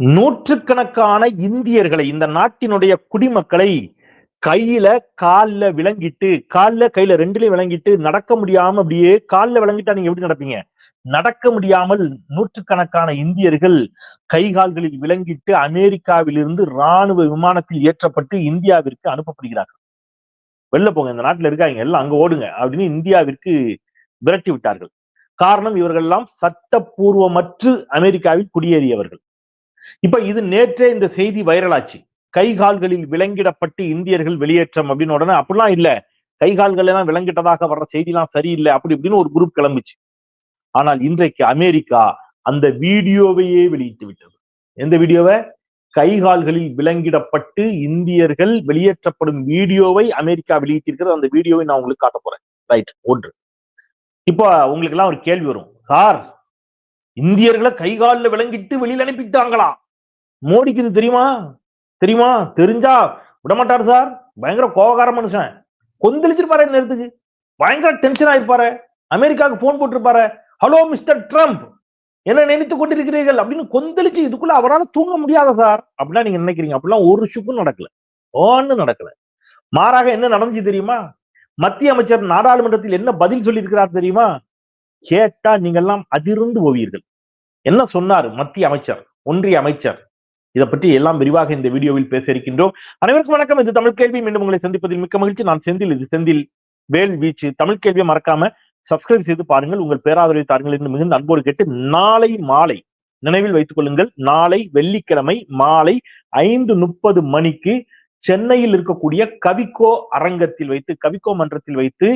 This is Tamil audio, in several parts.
நூற்றுக்கணக்கான இந்தியர்களை இந்த நாட்டினுடைய குடிமக்களை கையில கால்ல விளங்கிட்டு கால்ல கையில ரெண்டுலயும் விளங்கிட்டு நடக்க முடியாம அப்படியே கால்ல விளங்கிட்டா நீங்க எப்படி நடப்பீங்க? நடக்க முடியாமல் நூற்றுக்கணக்கான இந்தியர்கள் கை கால்களில் விளங்கிட்டு அமெரிக்காவிலிருந்து ராணுவ விமானத்தில் ஏற்றப்பட்டு இந்தியாவிற்கு அனுப்பப்படுகிறார்கள். வெளில போங்க இந்த நாட்டில் இருக்காங்க எல்லாம் அங்க ஓடுங்க அப்படின்னு இந்தியாவிற்கு விரட்டி விட்டார்கள். காரணம் இவர்கள் எல்லாம் சட்டப்பூர்வமற்று அமெரிக்காவில் குடியேறியவர்கள். இப்ப இது நேற்றே இந்த செய்தி வைரலாச்சு. கை கால்களில் விலங்கிடப்பட்டு இந்தியர்கள் வெளியேற்றம் அப்படின்னு உடனே அப்படிலாம் இல்ல. கை கால்கள் எல்லாம் விலங்கிட்டதாக வர்ற செய்திலாம் சரியில்லை அப்படி இப்படின்னு ஒரு குரூப் கிளம்பிச்சு. ஆனால் இன்றைக்கு அமெரிக்கா அந்த வீடியோவையே வெளியிட்டு விட்டது. எந்த வீடியோவை? கை கால்களில் விலங்கிடப்பட்டு இந்தியர்கள் வெளியேற்றப்படும் வீடியோவை அமெரிக்கா வெளியிட்டிருக்கிறது. அந்த வீடியோவை நான் உங்களுக்கு காட்ட போறேன். ரைட் ஒன்று. இப்போ உங்களுக்கு எல்லாம் ஒரு கேள்வி வரும். சார் இந்தியர்களை கை காலில் விளங்கிட்டு வெளியில அனுப்பிட்டாங்களாம் மோடிக்கு இது தெரியுமா? தெரியுமா? தெரிஞ்சா விடமாட்டாரு சார். பயங்கர கோபக்கார மனுஷன். கொந்தளிச்சிருப்பாரு நேரத்துக்கு. பயங்கர டென்ஷன் ஆயிருப்பாரு அமெரிக்காவுக்கு போன் போட்டிருப்பாரு. ஹலோ மிஸ்டர் ட்ரம்ப் என்ன நினைத்து கொண்டிருக்கிறீர்கள்? அப்படின்னு கொந்தளிச்சு இதுக்குள்ள அவரால் தூங்க முடியாத சார்? அப்படிலாம் நீங்க நினைக்கிறீங்க. அப்படிலாம் ஒரு சுக்கும் நடக்கல. ஒன்னு நடக்கல. மாறாக என்ன நடந்துச்சு தெரியுமா? மத்திய அமைச்சர் நாடாளுமன்றத்தில் என்ன பதில் சொல்லியிருக்கிறார் தெரியுமா? கேட்டா நீங்கெல்லாம் அதிர்ந்து போவீர்கள். என்ன சொன்னார் மத்திய அமைச்சர்? ஒன்றிய அமைச்சர். இதை பற்றி எல்லாம் விரிவாக இந்த வீடியோவில் பேச இருக்கின்றோம். அனைவருக்கும் வணக்கம். இது தமிழ் கேள்வி. மீண்டும் உங்களை சந்திப்பதில் மிக்க மகிழ்ச்சி. நான் செந்தில். இது செந்தில் வேல் வீச்சு. தமிழ் கேள்வியை மறக்காம சப்ஸ்கிரைப் செய்து பாருங்கள். உங்கள் பேராதரவை தாருங்கள் என்று மிகுந்த அன்போடு கேட்டு நாளை மாலை நினைவில் வைத்துக் கொள்ளுங்கள். நாளை வெள்ளிக்கிழமை மாலை ஐந்து முப்பது மணிக்கு சென்னையில் இருக்கக்கூடிய கவிக்கோ அரங்கத்தில் வைத்து கவிக்கோ மன்றத்தில் வைத்து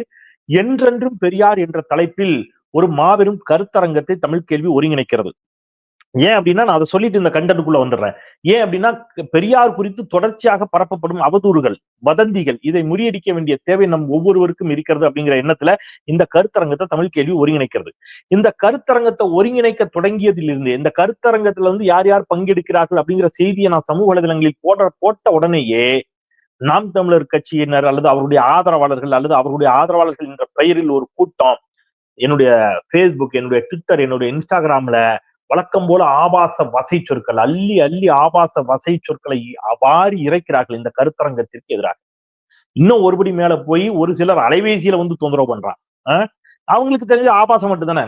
என்றென்றும் பெரியார் என்ற தலைப்பில் ஒரு மாபெரும் கருத்தரங்கத்தை தமிழ் கேள்வி ஒருங்கிணைக்கிறது. ஏன் அப்படின்னா நான் அதை சொல்லிட்டு இந்த கண்டனுக்குள்ள வந்துடுறேன். ஏன் அப்படின்னா பெரியார் குறித்து தொடர்ச்சியாக பரப்பப்படும் அவதூறுகள் வதந்திகள் இதை முறியடிக்க வேண்டிய தேவை நம் ஒவ்வொருவருக்கும் இருக்கிறது அப்படிங்கிற எண்ணத்துல இந்த கருத்தரங்கத்தை தமிழ் கேள்வி ஒருங்கிணைக்கிறது. இந்த கருத்தரங்கத்தை ஒருங்கிணைக்க தொடங்கியதிலிருந்து இந்த கருத்தரங்கத்துல வந்து யார் யார் பங்கெடுக்கிறார்கள் அப்படிங்கிற செய்தியை நான் சமூக வலைதளங்களில் போட போட்ட உடனேயே நாம் தமிழர் கட்சியினர் அல்லது அவருடைய ஆதரவாளர்கள் அல்லது அவருடைய ஆதரவாளர்கள் என்ற பெயரில் ஒரு கூட்டம் என்னுடைய ஃபேஸ்புக் என்னுடைய ட்விட்டர் என்னுடைய இன்ஸ்டாகிராம்ல வழக்கம் போல ஆபாச வசை சொற்கள் அள்ளி அள்ளி ஆபாச வசை சொற்களை அவாரி இறைக்கிறார்கள் இந்த கருத்தரங்கத்திற்கு எதிராக. இன்னும் ஒருபடி மேல போய் ஒரு சிலர் அலைபேசியில வந்து தொந்தரவு பண்றான் அவங்களுக்கு தெரிஞ்ச ஆபாசம் மட்டும் தானே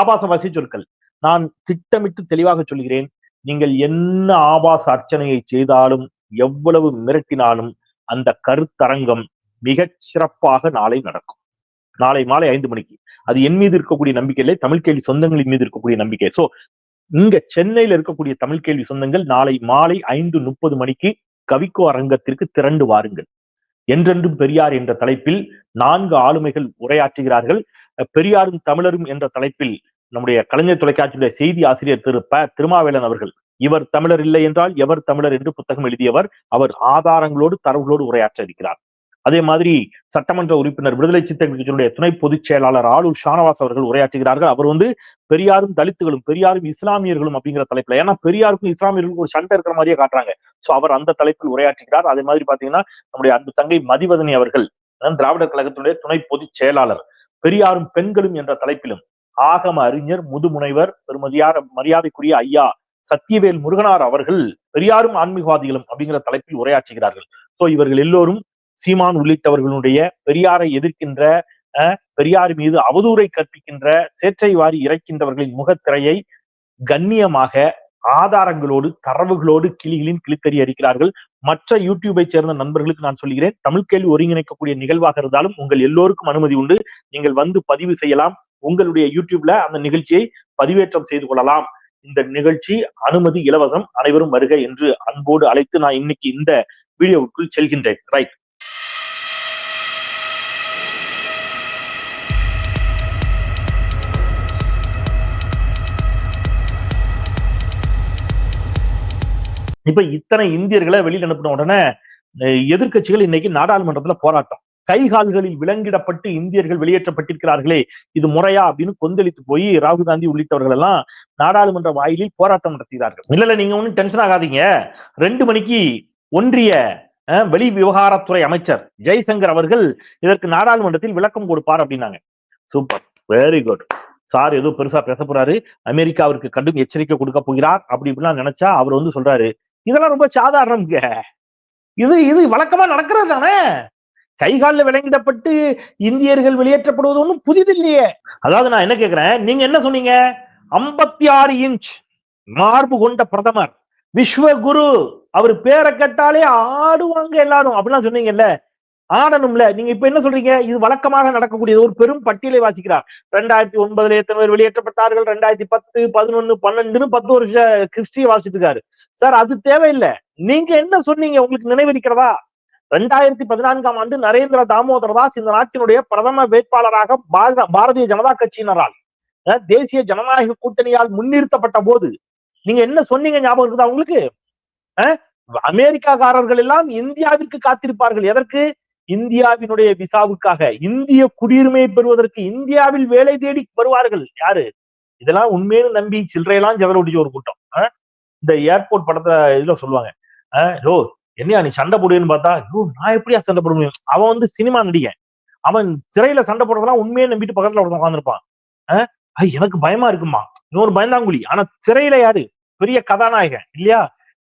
ஆபாச வசை சொற்கள். நான் திட்டமிட்டு தெளிவாக சொல்கிறேன் நீங்கள் என்ன ஆபாச அர்ச்சனையை செய்தாலும் எவ்வளவு மிரட்டினாலும் அந்த கருத்தரங்கம் மிகச் சிறப்பாக நாளை நடக்கும். நாளை மாலை ஐந்து மணிக்கு. அது என் மீது இருக்கக்கூடிய நம்பிக்கை இல்லை தமிழ் கேள்வி சொந்தங்களின் மீது இருக்கக்கூடிய நம்பிக்கை. சோ இங்க சென்னையில இருக்கக்கூடிய தமிழ் கேள்வி சொந்தங்கள் நாளை மாலை ஐந்து முப்பது மணிக்கு கவிக்கோ அரங்கத்திற்கு திரண்டு வாருங்கள். என்றென்றும் பெரியார் என்ற தலைப்பில் நான்கு ஆளுமைகள் உரையாற்றுகிறார்கள். பெரியாரும் தமிழரும் என்ற தலைப்பில் நம்முடைய கலைஞர் தொலைக்காட்சியுடைய செய்தி ஆசிரியர் திரு ப திருமாவேலன் அவர்கள் இவர் தமிழர் இல்லை என்றால் எவர் தமிழர்? என்று புத்தகம் எழுதியவர் அவர் ஆதாரங்களோடு தரவுகளோடு உரையாற்ற இருக்கிறார். அதே மாதிரி சட்டமன்ற உறுப்பினர் விடுதலை சிறுத்தைகள் கட்சியினுடைய துணை பொதுச் செயலாளர் ஆளுர் ஷானவாஸ் அவர்கள் உரையாற்றுகிறார்கள். அவர் வந்து பெரியாரும் தலித்துகளும் பெரியாரும் இஸ்லாமியர்களும் அப்படிங்கிற தலைப்புல. ஏன்னா பெரியாருக்கும் இஸ்லாமியர்களுக்கும் ஒரு சண்டை இருக்கிற மாதிரியே காட்டுறாங்க. சோ அவர் அந்த தலைப்பில் உரையாற்றுகிறார். அதே மாதிரி பாத்தீங்கன்னா நம்முடைய அன்பு தங்கை மதிவதனி அவர்கள் திராவிடர் கழகத்தினுடைய துணை பொதுச் செயலாளர் பெரியாரும் பெண்களும் என்ற தலைப்பிலும் ஆகம அறிஞர் முதுமுனைவர் பெருமதியார் மரியாதைக்குரிய ஐயா சத்தியவேல் முருகனார் அவர்கள் பெரியாரும் ஆன்மீகவாதிகளும் அப்படிங்கிற தலைப்பில் உரையாற்றுகிறார்கள். சோ இவர்கள் எல்லோரும் சீமான் உள்ளிட்டவர்களுடைய பெரியாரை எதிர்க்கின்ற பெரியார் மீது அவதூறை கற்பிக்கின்ற சேற்றை வாரி இறைக்கின்றவர்களின் முகத்திரையை கண்ணியமாக ஆதாரங்களோடு தரவுகளோடு கிளிகளின் கிளித்தறி அறிக்கிறார்கள் மற்ற யூடியூபை சேர்ந்த நண்பர்களுக்கு நான் சொல்கிறேன் தமிழ் கேள்வி ஒருங்கிணைக்கக்கூடிய நிகழ்வாக இருந்தாலும் உங்கள் எல்லோருக்கும் அனுமதி உண்டு. நீங்கள் வந்து பதிவு செய்யலாம். உங்களுடைய யூடியூப்ல அந்த நிகழ்ச்சியை பதிவேற்றம் செய்து கொள்ளலாம். இந்த நிகழ்ச்சி அனுமதி இலவசம். அனைவரும் வருக என்று அன்போடு அழைத்து நான் இன்னைக்கு இந்த வீடியோவுக்குள் செல்கின்றேன். ரைட் இப்ப இத்தனை இந்தியர்களை வெளியில் அனுப்பின உடனே எதிர்கட்சிகள் இன்னைக்கு நாடாளுமன்றத்துல போராட்டம். கை கால்களில் விலங்கிடப்பட்டு இந்தியர்கள் வெளியேற்றப்பட்டிருக்கிறார்களே இது முறையா அப்படின்னு கொந்தளித்து போய் ராகுல் காந்தி உள்ளிட்டவர்கள் எல்லாம் நாடாளுமன்ற வாயிலில் போராட்டம் நடத்துகிறார்கள் இல்ல இல்ல நீங்க ஒன்னும் டென்ஷன் ஆகாதீங்க. ரெண்டு மணிக்கு ஒன்றிய வெளி விவகாரத்துறை அமைச்சர் ஜெய்சங்கர் அவர்கள் இதற்கு நாடாளுமன்றத்தில் விளக்கம் கொடுப்பார் அப்படின்னாங்க. சூப்பர் வெரி குட் சார் ஏதோ பெருசா பேச போறாரு. அமெரிக்காவிற்கு கடும் எச்சரிக்கை கொடுக்க போகிறார் அப்படி இப்படிலாம் நினைச்சா அவர் வந்து சொல்றாரு இதெல்லாம் ரொம்ப சாதாரணம்ங்க. இது இது வழக்கமா நடக்கிறது தானே? கைகாலில் விலங்கிடப்பட்டு இந்தியர்கள் வெளியேற்றப்படுவது ஒன்றும் புதிதில்லையே. அதாவது நான் என்ன கேக்குறேன்? நீங்க என்ன சொன்னீங்க? ஐம்பத்தி ஆறு இன்ச் மார்பு கொண்ட பிரதமர் விஸ்வகுரு அவர் பேரை கேட்டாலே ஆடுவாங்க எல்லாரும். அப்படிலாம் சொன்னீங்கல்ல. ஆடணும்ல. நீங்க இப்ப என்ன சொல்றீங்க? இது வழக்கமாக நடக்கக்கூடியது. ஒரு பெரும் பட்டியலை வாசிக்கிறார். ரெண்டாயிரத்தி ஒன்பதுல எத்தனை பேர் வெளியேற்றப்பட்டார்கள்? ரெண்டாயிரத்தி பத்து பதினொன்னு பன்னெண்டுன்னு பத்து வருஷம் கிறிஸ்டியை வாசிட்டு இருக்காரு சார் அது தேவையில்லை. நீங்க என்ன சொன்னீங்க? உங்களுக்கு நினைவிருக்கிறதா? ரெண்டாயிரத்தி பதினான்காம் ஆண்டு நரேந்திர தாமோதர தாஸ் இந்த நாட்டினுடைய பிரதம வேட்பாளராக பாரதிய ஜனதா கட்சியினரால் தேசிய ஜனநாயக கூட்டணியால் முன்னிறுத்தப்பட்ட போது நீங்க என்ன சொன்னீங்க ஞாபகம் இருக்குதா உங்களுக்கு? அஹ், அமெரிக்காக்காரர்கள் எல்லாம் இந்தியாவிற்கு காத்திருப்பார்கள். எதற்கு? இந்தியாவினுடைய விசாவுக்காக. இந்திய குடியுரிமையை பெறுவதற்கு இந்தியாவில் வேலை தேடி வருவார்கள். யாரு? இதெல்லாம் உண்மையின்னு நம்பி சில்லறையெல்லாம் ஜெதல் ஒடிச்ச ஒரு கூட்டம். இந்த ஏர்போர்ட் படத்தை இதுல சொல்லுவாங்க. அஹ், என்னையா நீ சண்டை போடுவேன்னு பார்த்தா ஐயோ நான் எப்படியா சண்டை போட முடியும்? அவன் வந்து சினிமா நடிகன். அவன் சிறையில சண்டை போடுறதெல்லாம் உண்மையே நம்பிட்டு பக்கத்துல ஒருத்தன் உட்காந்துருப்பான் ஐய் எனக்கு பயமா இருக்குமா? இன்னொரு பயந்தாங்குழி. ஆனா சிறையில யாரு? பெரிய கதாநாயகன் இல்லையா?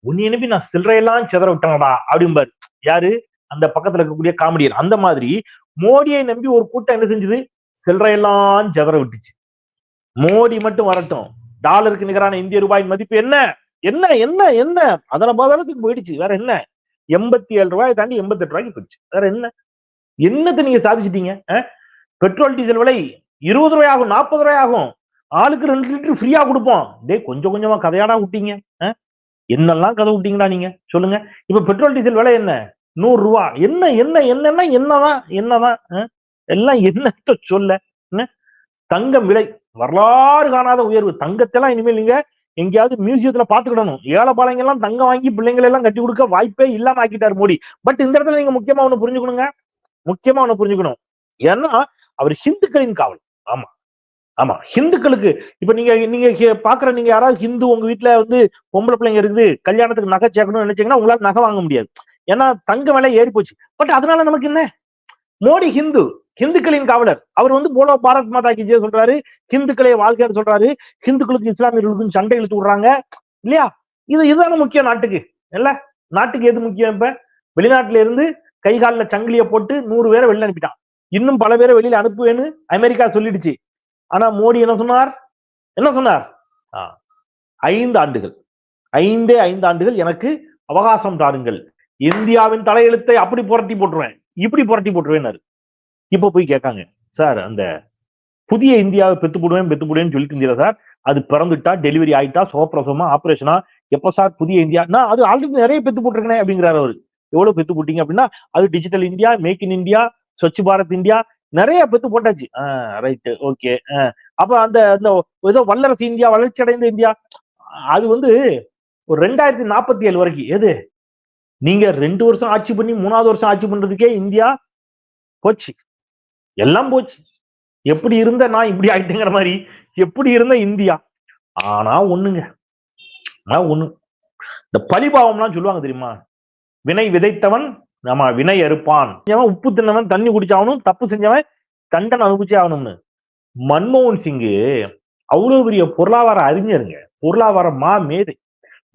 உன்னை அனுப்பி நான் சில்லறையெல்லாம் சிதற விட்டனடா அப்படிம்பாரு. யாரு? அந்த பக்கத்துல இருக்கக்கூடிய காமெடியன் அந்த மாதிரி மோடியை நம்பி ஒரு கூட்டம் என்ன செஞ்சது? சில்லறையெல்லாம் சிதற விட்டுச்சு. மோடி மட்டும் வரட்டும். டாலருக்கு நிகரான இந்திய ரூபாயின் மதிப்பு என்ன? என்ன என்ன என்ன? அதனை பாதாளத்துக்கு போயிடுச்சு. வேற என்ன? எண்பத்தி ஏழு ரூபாயை தாண்டி எண்பத்தி எட்டு ரூபாய்க்கு போயிடுச்சு வேற என்ன? என்னத்தை நீங்க சாதிச்சிட்டீங்க பெட்ரோல் டீசல் விலை இருபது ரூபாய் ஆகும் நாற்பது ரூபாய் ஆகும். ஆளுக்கு ரெண்டு லிட்டர் ஃப்ரீயா கொடுப்போம். டேய் கொஞ்சம் கொஞ்சமா கதையாடா விட்டீங்க என்னெல்லாம் கதை விட்டீங்களா நீங்க? சொல்லுங்க. இப்ப பெட்ரோல் டீசல் விலை என்ன? நூறு ரூபா. என்ன என்ன என்னன்னா என்னதான் என்னதான் எல்லாம் என்னத்த சொல்ல தங்கம் விலை வரலாறு காணாத உயர்வு. தங்கத்தெல்லாம் இனிமேல் நீங்க எங்கேயாவது மியூசியத்துல பாத்துக்கிடணும் ஏழை பாளைங்க எல்லாம் தங்கம் வாங்கி பிள்ளைங்களை எல்லாம் கட்டி கொடுக்க வாய்ப்பே இல்லாம ஆக்கிட்டார் மோடி. பட் இந்த இடத்துல நீங்க முக்கியமா ஒண்ணு புரிஞ்சுக்கணுங்க. முக்கியமா ஒண்ணு புரிஞ்சுக்கணும். ஏன்னா அவர் ஹிந்துக்களின் காவல். ஆமா. ஆமா. ஹிந்துக்களுக்கு இப்ப நீங்க நீங்க ஹி- பாக்குற நீங்க யாராவது ஹிந்து உங்க வீட்டுல வந்து பொம்பளை பிள்ளைங்க இருக்குது கல்யாணத்துக்கு நகை சேர்க்கணும்னு நினைச்சீங்கன்னா உங்களால நகை வாங்க முடியாது. ஏன்னா தங்க விலை ஏறி போச்சு பட் அதனால நமக்கு என்ன? மோடி ஹிந்து. ஹிந்துக்களின் காவலர். அவர் வந்து போலோ பாரத் மாதா கி சொல்றாரு ஹிந்துக்களை வாழ்க்கையார் சொல்றாரு ஹிந்துக்களுக்கு இஸ்லாமியர்களுக்கும் சண்டை இழுத்து விடுறாங்க இல்லையா? இது இதுதானே முக்கியம் நாட்டுக்கு இல்ல? நாட்டுக்கு எது முக்கியம் இப்ப? வெளிநாட்டுல இருந்து கை கால்ல சங்கிலிய போட்டு நூறு பேரை வெளியில் அனுப்பிட்டான். இன்னும் பல பேரை வெளியில அனுப்புவேன்னு அமெரிக்கா சொல்லிடுச்சு. ஆனா மோடி என்ன சொன்னார்? என்ன சொன்னார்? ஐந்து ஆண்டுகள் ஐந்தே ஐந்து ஆண்டுகள் எனக்கு அவகாசம் தாருங்கள். இந்தியாவின் தலையெழுத்தை அப்படி புரட்டி போட்டுருவேன் இப்படி புரட்டி போட்டுருவேன்னாரு. இப்ப போய் கேட்காங்க சார் அந்த புதிய இந்தியாவை பெத்து போடுவேன் பெத்து போடுவேன்னு சொல்லிட்டு இருந்தீங்க சார்? அது பிறந்துட்டா டெலிவரி ஆயிட்டா சுகப்பிரசவமா ஆபரேஷனா எப்ப சார் புதிய இந்தியா? நான் அது ஆல்ரெடி நிறைய பெத்து போட்டிருக்கேன் அப்படிங்கிறாரு அவரு. எவ்வளவு பெத்து போட்டீங்க அப்படின்னா அது digital India make in India Swachh Bharat India நிறைய பெத்து போட்டாச்சு. ரைட்டு ஓகே அப்ப அந்த அந்த ஏதோ வல்லரசு இந்தியா வளர்ச்சி அடைந்த இந்தியா. அது வந்து ஒரு ரெண்டாயிரத்தி நாற்பத்தி ஏழு வரைக்கும். எது? நீங்க ரெண்டு வருஷம் ஆட்சி பண்ணி மூணாவது வருஷம் ஆட்சி பண்றதுக்கே இந்தியா போச்சு. எல்லாம் போச்சு. எப்படி இருந்த நான் இப்படி ஆயிட்டேங்கிற மாதிரி எப்படி இருந்த இந்தியா? ஆனா ஒண்ணுங்க. ஆனா ஒண்ணு. இந்த பழிபாவம்லாம் சொல்லுவாங்க தெரியுமா? வினை விதைத்தவன் ஆமா வினை அறுப்பான். உப்பு தின்னவன் தண்ணி குடிச்சாவனும் தப்பு செஞ்சவன் தண்டனை அனுபவிச்சே ஆகணும்னு. மன்மோகன் சிங்கு அவ்வளவு பெரிய பொருளாதார அறிஞருங்க. பொருளாதார மா மேதை.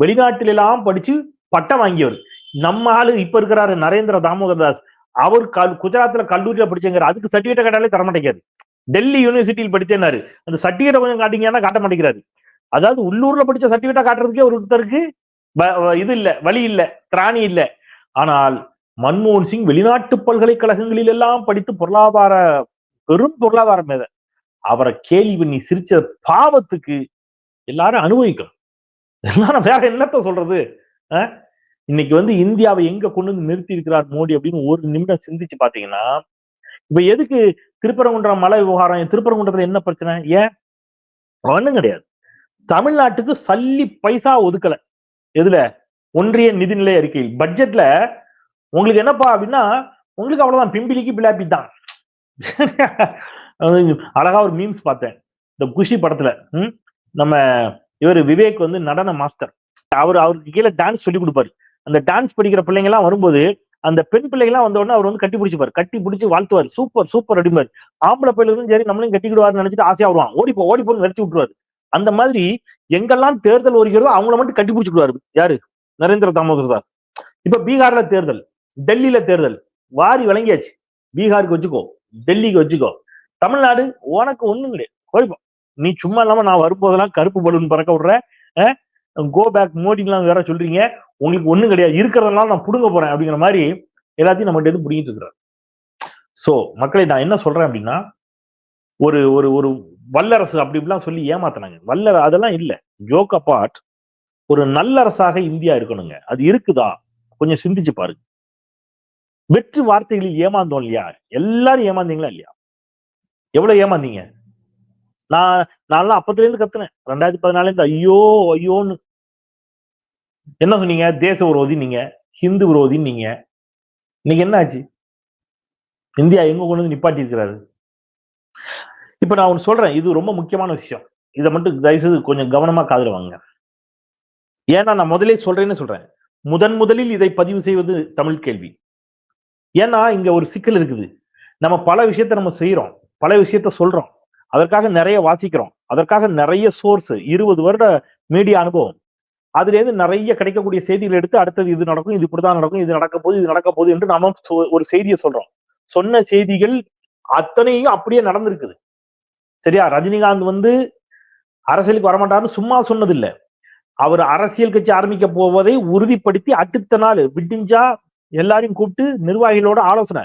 வெளிநாட்டில எல்லாம் படிச்சு பட்டம் வாங்கியவர். நம்ம ஆளு இப்ப இருக்கிறாரு நரேந்திர தாமோதர் தாஸ். அவர் கல் குஜராத்ல கல்லூரியில படிச்சேங்கிற அதுக்கு சர்டிஃபிகேட் கேட்டாலே தர மாட்டேங்கிறாரு. டெல்லி யூனிவர்சிட்டியில் படித்தேனாரு அந்த சர்டிஃபிகேட் கொஞ்சம் காட்டிங்கன்னா காட்ட மாட்டேங்கிறாரு. அதாவது உள்ளூர்ல படிச்ச சர்டிஃபிகேட்டா காட்டுறதுக்கே ஒரு ஒருத்தருக்கு வ- இது இல்ல வழி இல்ல திராணி இல்ல. ஆனால் மன்மோகன் சிங் வெளிநாட்டு பல்கலைக்கழகங்களில் எல்லாம் படித்து பொருளாதார பெரும் பொருளாதார மேத அவரை கேலி பண்ணி சிரிச்ச பாவத்துக்கு எல்லாரும் அனுபவிக்கணும். எல்லாரும் வேற என்னத்த சொல்றது? அஹ்? இன்னைக்கு வந்து இந்தியாவை எங்க கொண்டு வந்து நிறுத்தி இருக்கிறார் மோடி அப்படின்னு ஒரு நிமிடம் சிந்திச்சு பாத்தீங்கன்னா இப்ப எதுக்கு திருப்பரங்குன்றம் மலை விவகாரம் திருப்பரங்குன்றத்துல என்ன பிரச்சனை? ஏன்? ஒண்ணும் கிடையாது. தமிழ்நாட்டுக்கு சல்லி பைசா ஒதுக்கல. எதுல? ஒன்றிய நிதிநிலை அறிக்கையில். பட்ஜெட்ல உங்களுக்கு என்னப்பா அப்படின்னா உங்களுக்கு அவ்வளவுதான். பிம்பிலிக்கு பிளாப்பி தான். அழகா ஒரு மீம்ஸ் பார்த்தேன். இந்த குஷி படத்துல. ம், நம்ம இவர் விவேக் வந்து நடன மாஸ்டர். அவர் அவருக்கு கீழே டான்ஸ் சொல்லி கொடுப்பாரு. அந்த டான்ஸ் படிக்கிற பிள்ளைங்க எல்லாம் வரும்போது அந்த பெண் பிள்ளைகள்லாம் வந்த உடனே அவர் வந்து கட்டி பிடிச்சிப்பாரு. கட்டி பிடிச்சி வாழ்த்துவார். சூப்பர் சூப்பர் அடிப்பார். ஆம்பளை பிள்ளைகளும் சரி நம்மளையும் கட்டிக்கிடுவார்னு நினைச்சிட்டு ஆசையா வருவான். ஓடி போய் விரட்டி விட்டுருவாரு. அந்த மாதிரி எங்கெல்லாம் தேர்தல் வருகிறதோ அவங்கள மட்டும் கட்டி பிடிச்சிடுவாரு யாரு? நரேந்திர தாமோதர் தாஸ் இப்ப பீகார்ல தேர்தல் டெல்லியில தேர்தல். வாரி வழங்கியாச்சு பீகாருக்கு வச்சுக்கோ டெல்லிக்கு வச்சுக்கோ. தமிழ்நாடு உனக்கு ஒண்ணும் கிடையாது போய்ப்போ நீ சும்மா இல்லாம நான் வரும்போதெல்லாம் கருப்பு பலூன் பறக்க விடுறேன். கோ பேக் மோடிலாம் வேற சொல்றீங்க. உங்களுக்கு ஒண்ணும் கிடையாது. இருக்கிறதெல்லாம் நான் புடுங்க போறேன் அப்படிங்கிற மாதிரி எல்லாத்தையும் நம்ம இருந்து புடிங்கிட்டு இருக்கிறார். சோ மக்களை நான் என்ன சொல்றேன் அப்படின்னா ஒரு ஒரு ஒரு வல்லரசு அப்படி இப்படிலாம் சொல்லி ஏமாத்தினாங்க. வல்ல அதெல்லாம் இல்ல. ஜோக் அப்பார்ட் ஒரு நல்லரசாக இந்தியா இருக்கணுங்க. அது இருக்குதா? கொஞ்சம் சிந்திச்சு பாருங்க. வெற்று வார்த்தைகளில் ஏமாந்தோம் இல்லையா? எல்லாரும் ஏமாந்தீங்களா இல்லையா? எவ்வளவு ஏமாந்தீங்க? நான் நான்லாம் அப்பத்துல இருந்து கத்துனேன். ரெண்டாயிரத்தி பதினாலேருந்து ஐயோ ஐயோன்னு என்ன சொன்னீங்க? தேச விரோதி நீங்க ஹிந்து விரோதி நீங்க. இன்னைக்கு என்ன ஆச்சு? இந்தியா எங்க கொண்டு வந்து நிப்பாட்டி இருக்கிறாரு? இப்ப நான் ஒன்னு சொல்றேன் இது ரொம்ப முக்கியமான விஷயம். இதை மட்டும் தயவுசெய்து கொஞ்சம் கவனமா காதலுவாங்க ஏன்னா நான் முதலே சொல்றேன்னு சொல்றேன். முதன் முதலில் இதை பதிவு செய்வது தமிழ் கேள்வி. ஏன்னா இங்க ஒரு சிக்கல் இருக்குது. நம்ம பல விஷயத்த நம்ம செய்யறோம் பல விஷயத்த சொல்றோம். அதற்காக நிறைய வாசிக்கிறோம். அதற்காக நிறைய சோர்ஸ் இருபது வருட மீடியா அனுபவம். அதுல இருந்து நிறைய கிடைக்கக்கூடிய செய்திகள் எடுத்து அடுத்தது இது நடக்கும் இது இப்படிதான் நடக்கும் இது நடக்க போகுது இது நடக்க போகுது என்று நாம ஒரு செய்தியை சொல்றோம். சொன்ன செய்திகள் அத்தனையும் அப்படியே நடந்திருக்குது. சரியா? ரஜினிகாந்த் வந்து அரசியலுக்கு வரமாட்டாருன்னு சும்மா சொன்னதில்லை. அவர் அரசியல் கட்சி ஆரம்பிக்க போவதை உறுதிப்படுத்தி அடுத்த நாள் விடிஞ்சா எல்லாரையும் கூப்பிட்டு நிர்வாகிகளோட ஆலோசனை.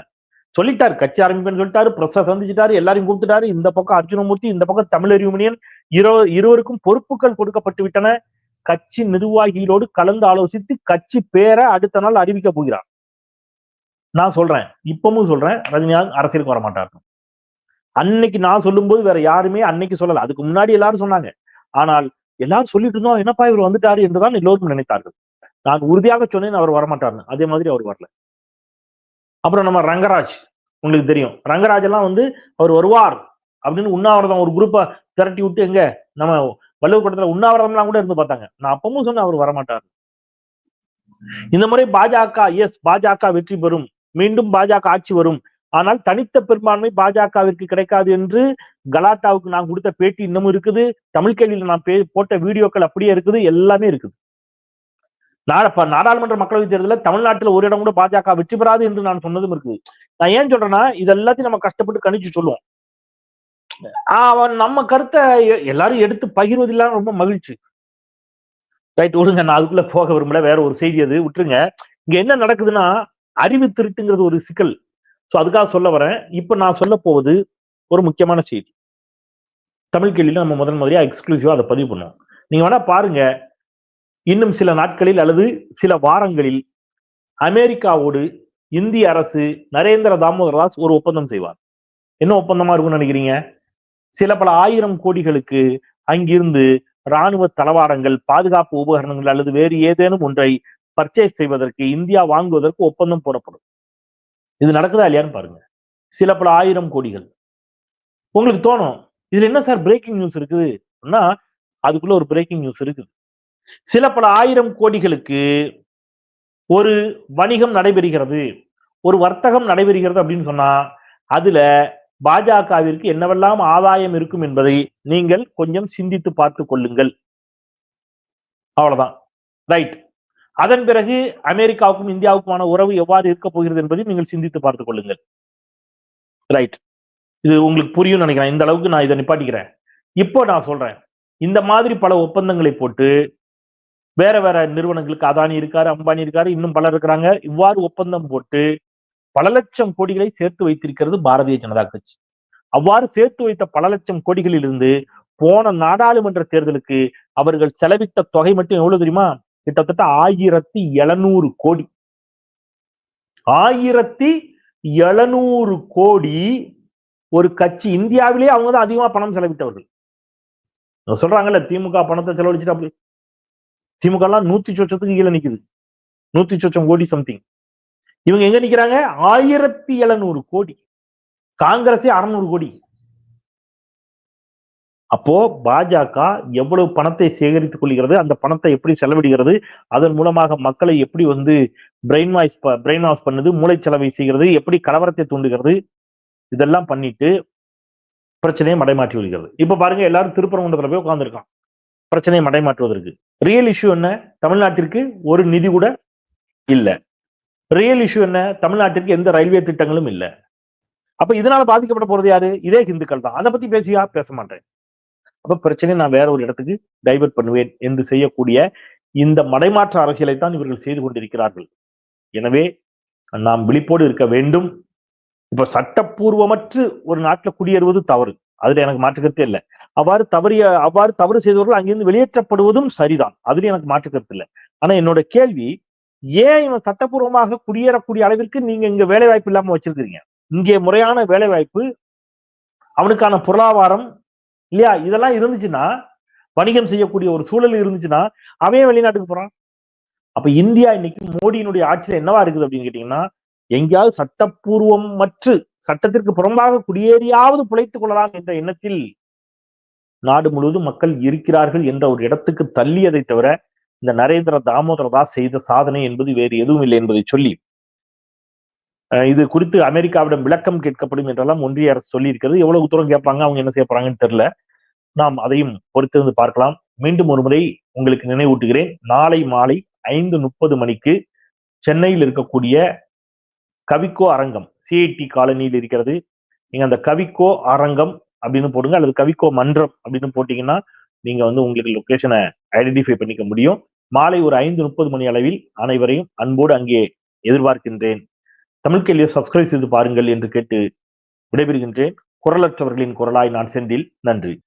சொல்லிட்டாரு. கட்சி ஆரம்பிப்பேன்னு சொல்லிட்டாரு. பிரசா சந்திச்சிட்டாரு. எல்லாரையும் கூப்பிட்டுட்டாரு. இந்த பக்கம் அர்ஜுனமூர்த்தி இந்த பக்கம் தமிழர் யூனியன் இரு இருவருக்கும் பொறுப்புகள் கொடுக்கப்பட்டு விட்டன. கட்சி நிர்வாகிகளோடு கலந்து ஆலோசித்து கட்சி பேரை அடுத்த நாள் அறிவிக்க போகிறார். நான் சொல்றேன். இப்பவும் சொல்றேன். ரஜினிகாந்த் அரசியலுக்கு வர மாட்டார் அன்னைக்கு நான் சொல்லும்போது வேற யாருமே அன்னைக்கு சொல்லல. அதுக்கு முன்னாடி எல்லாரும் சொன்னாங்க. ஆனால் எல்லாரும் சொல்லிட்டு இருந்தோம். என்னப்பா இவர் வந்துட்டாரு என்றுதான் எல்லோரும் நினைத்தார்கள். நான் உறுதியாக சொன்னேன் அவர் வரமாட்டார்னு. அதே மாதிரி அவர் வரல. அப்புறம் நம்ம ரங்கராஜ். உங்களுக்கு தெரியும். ரங்கராஜ் எல்லாம் வந்து அவர் வருவார் அப்படின்னு உண்ணாவிரதம் ஒரு குரூப்பை திரட்டி விட்டு எங்க? நம்ம வள்ளுவர் கூட்டத்துல உண்ணாவிரதம்லாம் கூட இருந்து பார்த்தாங்க. நான் அப்பவும் சொன்னேன் அவர் வரமாட்டார். இந்த முறை பாஜக எஸ் பாஜக வெற்றி பெறும். மீண்டும் பாஜக ஆட்சி வரும். ஆனால் தனித்த பெரும்பான்மை பாஜகவிற்கு கிடைக்காது என்று கலாட்டாவுக்கு நான் கொடுத்த பேட்டி இன்னமும் இருக்குது. தமிழ் கேள்வியில் நான் போட்ட வீடியோக்கள் அப்படியே இருக்குது. எல்லாமே இருக்குது. நாடாளுமன்ற மக்களவைத் தேர்தலில் தமிழ்நாட்டில் ஒரு இடம் கூட பாஜக வெற்றி பெறாது என்று நான் சொன்னதும் இருக்குது. நான் ஏன் சொல்றேன்னா இது எல்லாத்தையும் நம்ம கஷ்டப்பட்டு கணிச்சு சொல்லுவோம். அவன் நம்ம கருத்தை எல்லாரும் எடுத்து பகிர்வதில்லாம் ரொம்ப மகிழ்ச்சி. ரைட் விடுங்க நான் அதுக்குள்ள போக விரும்பல. வேற ஒரு செய்தி அது. விட்டுருங்க. இங்க என்ன நடக்குதுன்னா அறிவு திருட்டுங்கிறது ஒரு சிக்கல். ஸோ அதுக்காக சொல்ல வரேன். இப்ப நான் சொல்ல போவது ஒரு முக்கியமான செய்தி. தமிழ் கேள்வியில நம்ம முதன் முதலியா எக்ஸ்க்ளூசிவா அதை பதிவு பண்ணுவோம். நீங்க வேணா பாருங்க. இன்னும் சில நாட்களில் அல்லது சில வாரங்களில் அமெரிக்காவோடு இந்திய அரசு நரேந்திர தாமோதர் தாஸ் ஒரு ஒப்பந்தம் செய்வார். என்ன ஒப்பந்தமா இருக்கும்னு நினைக்கிறீங்க? சில பல ஆயிரம் கோடிகளுக்கு அங்கிருந்து ராணுவ தளவாடங்கள் பாதுகாப்பு உபகரணங்கள் அல்லது வேறு ஏதேனும் ஒன்றை பர்ச்சேஸ் செய்வதற்கு இந்தியா வாங்குவதற்கு ஒப்பந்தம் போடப்படும். இது நடக்குதா இல்லையான்னு பாருங்க. சில பல ஆயிரம் கோடிகள். உங்களுக்கு தோணும் இதுல என்ன சார் பிரேக்கிங் நியூஸ் இருக்குது? அதுக்குள்ள ஒரு பிரேக்கிங் நியூஸ் இருக்குது. சில பல ஆயிரம் கோடிகளுக்கு ஒரு வணிகம் நடைபெறுகிறது. ஒரு வர்த்தகம் நடைபெறுகிறது அப்படின்னு சொன்னா அதுல பாஜகவிற்கு என்னவெல்லாம் ஆதாயம் இருக்கும் என்பதை நீங்கள் கொஞ்சம் சிந்தித்து பார்த்து கொள்ளுங்கள். அவ்வளவுதான். ரைட் அதன் பிறகு அமெரிக்காவுக்கும் இந்தியாவுக்குமான உறவு எவ்வாறு இருக்க போகிறது என்பதை நீங்கள் சிந்தித்து பார்த்துக் கொள்ளுங்கள். ரைட் இது உங்களுக்கு புரியும் நினைக்கிறேன். இந்த அளவுக்கு நான் இதை நிப்பாட்டிக்கிறேன். இப்போ நான் சொல்றேன். இந்த மாதிரி பல ஒப்பந்தங்களை போட்டு வேற வேற நிறுவனங்களுக்கு அதானி இருக்காரு அம்பானி இருக்காரு இன்னும் பலர் இருக்கிறாங்க. இவ்வாறு ஒப்பந்தம் போட்டு பல லட்சம் கோடிகளை சேர்த்து வைத்திருக்கிறது பாரதிய ஜனதா கட்சி. அவ்வாறு சேர்த்து வைத்த பல லட்சம் கோடிகளில் இருந்து போன நாடாளுமன்ற தேர்தலுக்கு அவர்கள் செலவிட்ட தொகை மட்டும் எவ்வளவு தெரியுமா? கிட்டத்தட்ட ஆயிரத்தி எழுநூறு கோடி. ஆயிரத்தி எழுநூறு கோடி ஒரு கட்சி இந்தியாவிலேயே அவங்க தான் அதிகமா பணம் செலவிட்டவர்கள். சொல்றாங்கல்ல திமுக பணத்தை செலவழிச்சிட்டா அப்படி. திமுக எல்லாம் நூத்தி சொச்சத்துக்கு கீழே நிக்குது. நூத்தி சொச்சம் கோடி சம்திங் இவங்க எங்க நிக்கிறாங்க? ஆயிரத்தி எழுநூறு கோடி. காங்கிரஸே அறுநூறு கோடி. அப்போ பாஜக எவ்வளவு பணத்தை சேகரித்துக் கொள்கிறது? அந்த பணத்தை எப்படி செலவிடுகிறது? அதன் மூலமாக மக்களை எப்படி வந்து பிரெயின் வாய்ஸ் பிரெயின் வாஷ் பண்ணுது? மூளை செலவை செய்கிறது? எப்படி கலவரத்தை தூண்டுகிறது? இதெல்லாம் பண்ணிட்டு பிரச்சனையை மடைமாற்றி வருகிறது. இப்ப பாருங்க எல்லாரும் திருப்பரங்குன்றத்துல போய் உட்காந்துருக்கான் பிரச்சனையை மடைமாற்றுவதற்கு. ரியல் இஷ்யூ என்ன? தமிழ்நாட்டிற்கு ஒரு நிதி கூட இல்லை. ரியல் இஷ்யூ என்ன? தமிழ்நாட்டிற்கு எந்த ரயில்வே திட்டங்களும் இல்லை. அப்ப இதனால பாதிக்கப்பட போறது யாரு? இதே இந்துக்கள் தான். அதை பத்தி பேசியா? பேச மாட்டேன். அப்ப பிரச்சனை நான் வேற ஒரு இடத்துக்கு டைவர்ட் பண்ணுவேன் என்று செய்யக்கூடிய இந்த மடைமாற்ற அரசியலை தான் இவர்கள் செய்து கொண்டிருக்கிறார்கள். எனவே நாம் விழிப்போடு இருக்க வேண்டும். இப்ப சட்டப்பூர்வமற்று ஒரு நாட்டில் குடியேறுவது தவறு. அதுல எனக்கு மாற்றுக்கருத்து இல்லை. அவ்வாறு தவறிய அவ்வாறு தவறு செய்தவர்கள் அங்கிருந்து வெளியேற்றப்படுவதும் சரிதான். அதுல எனக்கு மாற்றுக்கருத்து இல்லை. ஆனா என்னோட கேள்வி ஏன் இவன் சட்டப்பூர்வமாக குடியேறக்கூடிய அளவிற்கு நீங்க இங்க வேலை வாய்ப்பு இல்லாம வச்சிருக்கீங்க இங்கே முறையான வேலை வாய்ப்பு அவனுக்கான பொருளாதாரம் இல்லையா? இதெல்லாம் இருந்துச்சுன்னா வணிகம் செய்யக்கூடிய ஒரு சூழல் இருந்துச்சுன்னா அவன் வெளிநாட்டுக்கு போறான்? அப்ப இந்தியா இன்னைக்கு மோடியினுடைய ஆட்சியில என்னவா இருக்குது அப்படின்னு கேட்டீங்கன்னா எங்கேயாவது சட்டப்பூர்வம் மற்று சட்டத்திற்கு புறம்பாக குடியேறியாவது பிழைத்துக் கொள்ளலாம் என்ற எண்ணத்தில் நாடு முழுவதும் மக்கள் இருக்கிறார்கள் என்ற ஒரு இடத்துக்கு தள்ளியதை தவிர இந்த நரேந்திர தாமோதர தாஸ் செய்த சாதனை என்பது வேறு எதுவும் இல்லை என்பதை சொல்லி இது குறித்து அமெரிக்காவிடம் விளக்கம் கேட்கப்படும் என்றெல்லாம் ஒன்றிய அரசு சொல்லியிருக்கிறது. எவ்வளவு தூரம் கேட்பாங்க அவங்க என்ன செய்ய போறாங்கன்னு தெரியல. நாம் அதையும் பொறுத்திருந்து பார்க்கலாம். மீண்டும் ஒரு முறை உங்களுக்கு நினைவூட்டுகிறேன். நாளை மாலை ஐந்து முப்பது மணிக்கு சென்னையில் இருக்கக்கூடிய கவிக்கோ அரங்கம் சிஐடி காலனியில் இருக்கிறது. நீங்க அந்த கவிக்கோ அரங்கம் அப்படின்னு போடுங்க அல்லது கவிக்கோ மன்றம் அப்படின்னு போட்டீங்கன்னா நீங்க வந்து உங்களுக்கு லொக்கேஷனை ஐடென்டிஃபை பண்ணிக்க முடியும். மாலை ஒரு ஐந்து முப்பது மணி அளவில் அனைவரையும் அன்போடு அங்கே எதிர்பார்க்கின்றேன். தமிழ் கேள்வியை சப்ஸ்கிரைப் செய்து பாருங்கள் என்று கேட்டு விடைபெறுகின்றேன். குரலற்றவர்களின் குரலாய் நான் செந்தில். நன்றி.